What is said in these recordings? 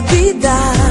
bebida.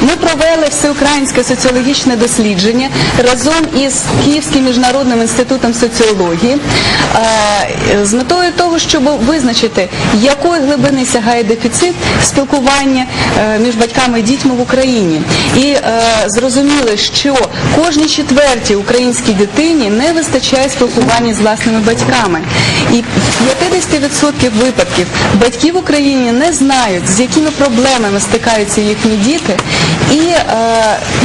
Ми провели всеукраїнське соціологічне дослідження разом із Київським міжнародним інститутом соціології з метою того, щоб визначити, якої глибини сягає дефіцит спілкування е, між батьками і дітьми в Україні. І е, зрозуміли, що кожній четвертій українській дитині не вистачає спілкування з власними батьками. І в 50% випадків батьки в Україні не знають, з якими проблемами стикаються їхні діти, і е,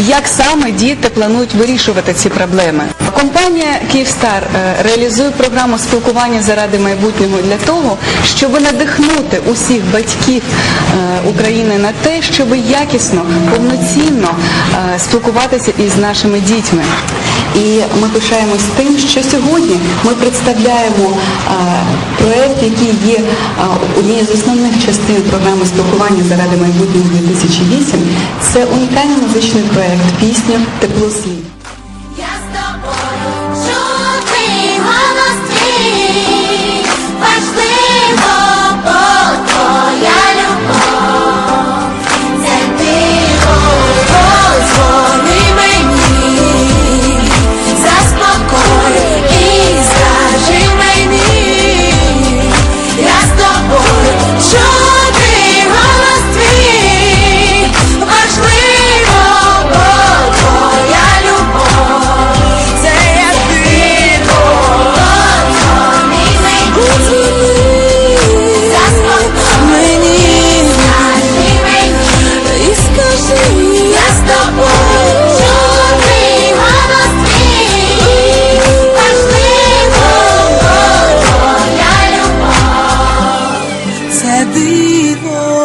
як саме діти планують вирішувати ці проблеми. Компанія Київстар е, реалізує програму спілкування заради майбутнього для того, щоб надихнути усіх батьків е, України на те, щоб якісно, повноцінно е, спілкуватися із нашими дітьми. І ми пишаємось тим, що сьогодні ми представляємо проект, який є однією з основних частин програми спілкування заради майбутнього 2008. Це унікальний музичний проект пісня Тепло слів. before.